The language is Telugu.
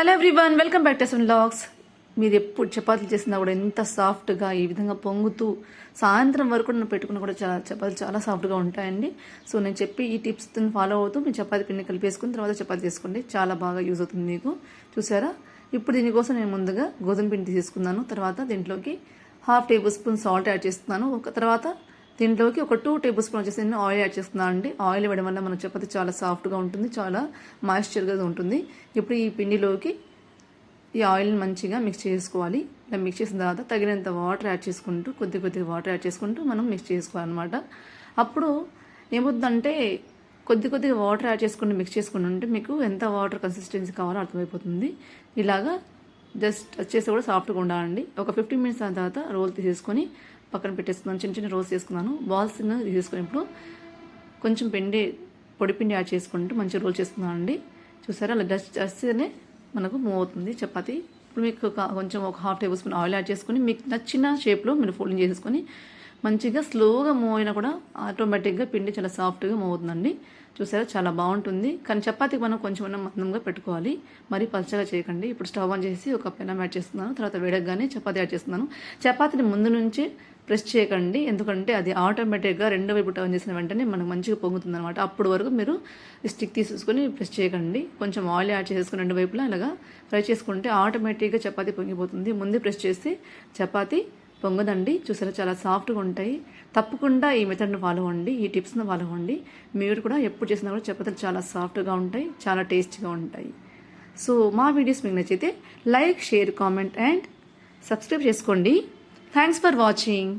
Hello everyone welcome back to some logs. మీరు ఎప్పుడు చపాతీలు చేసినా కూడా ఎంత సాఫ్ట్గా ఈ విధంగా పొంగుతూ సాయంత్రం వరకు నేను పెట్టుకున్న కూడా చాలా చపాతీలు చాలా సాఫ్ట్గా ఉంటాయండి. సో నేను చెప్పి ఈ టిప్స్ ఫాలో అవుతూ మీ చపాతీ పిండి కలిపేసుకుని తర్వాత చపాతీ చేసుకోండి. చాలా బాగా యూజ్ అవుతుంది మీకు. చూసారా? ఇప్పుడు దీనికోసం నేను ముందుగా గోధుమ పిండి తీసుకున్నాను తర్వాత దీంట్లోకి half tablespoon salt add చేస్తున్నాను. ఒక తర్వాత దీంట్లోకి ఒక టూ టేబుల్ స్పూన్ వచ్చేసి నేను ఆయిల్ యాడ్ చేస్తున్నాను అండి. ఆయిల్ వేయడం వల్ల మన చపాతి చాలా సాఫ్ట్గా ఉంటుంది చాలా మాయిశ్చర్గా ఉంటుంది. ఇప్పుడు ఈ పిండిలోకి ఈ ఆయిల్ని మంచిగా మిక్స్ చేసుకోవాలి. ఇలా మిక్స్ చేసిన తర్వాత తగినంత వాటర్ యాడ్ చేసుకుంటూ కొద్ది కొద్దిగా వాటర్ యాడ్ చేసుకుంటూ మనం మిక్స్ చేసుకోవాలన్నమాట. అప్పుడు ఏమవుతుందంటే కొద్ది కొద్దిగా వాటర్ యాడ్ చేసుకుని మిక్స్ చేసుకుని ఉంటే మీకు ఎంత వాటర్ కన్సిస్టెన్సీ కావాలో అర్థమైపోతుంది. ఇలాగా జస్ట్ వచ్చేసి కూడా సాఫ్ట్గా ఉండాలండి. ఒక ఫిఫ్టీన్ మినిట్స్ తర్వాత రోల్ తీసేసుకొని పక్కన పెట్టేసుకున్నాను చిన్న చిన్న రోల్స్ చేసుకున్నాను. బాల్స్ తీసేసుకుని ఇప్పుడు కొంచెం పిండి పొడి పిండి యాడ్ చేసుకుంటూ మంచిగా రోల్ చేసుకున్నాను అండి చూసారా? అలా డస్ట్ చేస్తేనే మనకు మూవ్ అవుతుంది చపాతి. ఇప్పుడు మీకు ఒక- కొంచెం ఒక half tablespoon oil add చేసుకొని మీకు నచ్చిన షేప్లో మీరు ఫోల్డింగ్ చేసుకొని మంచిగా స్లోగా మూవ్ అయినా కూడా ఆటోమేటిక్గా పిండి చాలా సాఫ్ట్గా మూవ్ అవుతుందండి. చూసారా? చాలా బాగుంటుంది. కానీ చపాతీకి మనం కొంచెం మందంగా పెట్టుకోవాలి. మరి పలచగా చేయకండి. ఇప్పుడు స్టవ్ ఆన్ చేసి ఒక పెనం యాడ్ చేస్తున్నాను. తర్వాత వేడగానే చపాతీ యాడ్ చేస్తున్నాను. చపాతీని ముందు నుంచి ప్రెస్ చేయకండి. ఎందుకంటే అది ఆటోమేటిక్గా రెండో వైపు టర్న్ చేసిన వెంటనే మనకు మంచిగా పొంగుతుంది అనమాట అప్పుడు వరకు మీరు స్టిక్ తీసేసుకొని ప్రెస్ చేయకండి. కొంచెం ఆయిల్ యాడ్ చేసుకుని రెండు వైపులా ఇలాగా ఫ్రై చేసుకుంటే ఆటోమేటిక్గా చపాతీ పొంగిపోతుంది. ముందే ప్రెస్ చేసి చపాతీ పొంగదండి. చూసారా చాలా సాఫ్ట్గా ఉంటాయి. తప్పకుండా ఈ మెథడ్ని ఫాలో అవ్వండి. ఈ టిప్స్ని ఫాలో అవ్వండి. మీరు కూడా ఎప్పుడు చేసినా కూడా చపాతీలు చాలా సాఫ్ట్గా ఉంటాయి చాలా టేస్ట్గా ఉంటాయి. సో మా వీడియోస్ మీకు నచ్చితే like share comment and subscribe చేసుకోండి. Thanks for watching.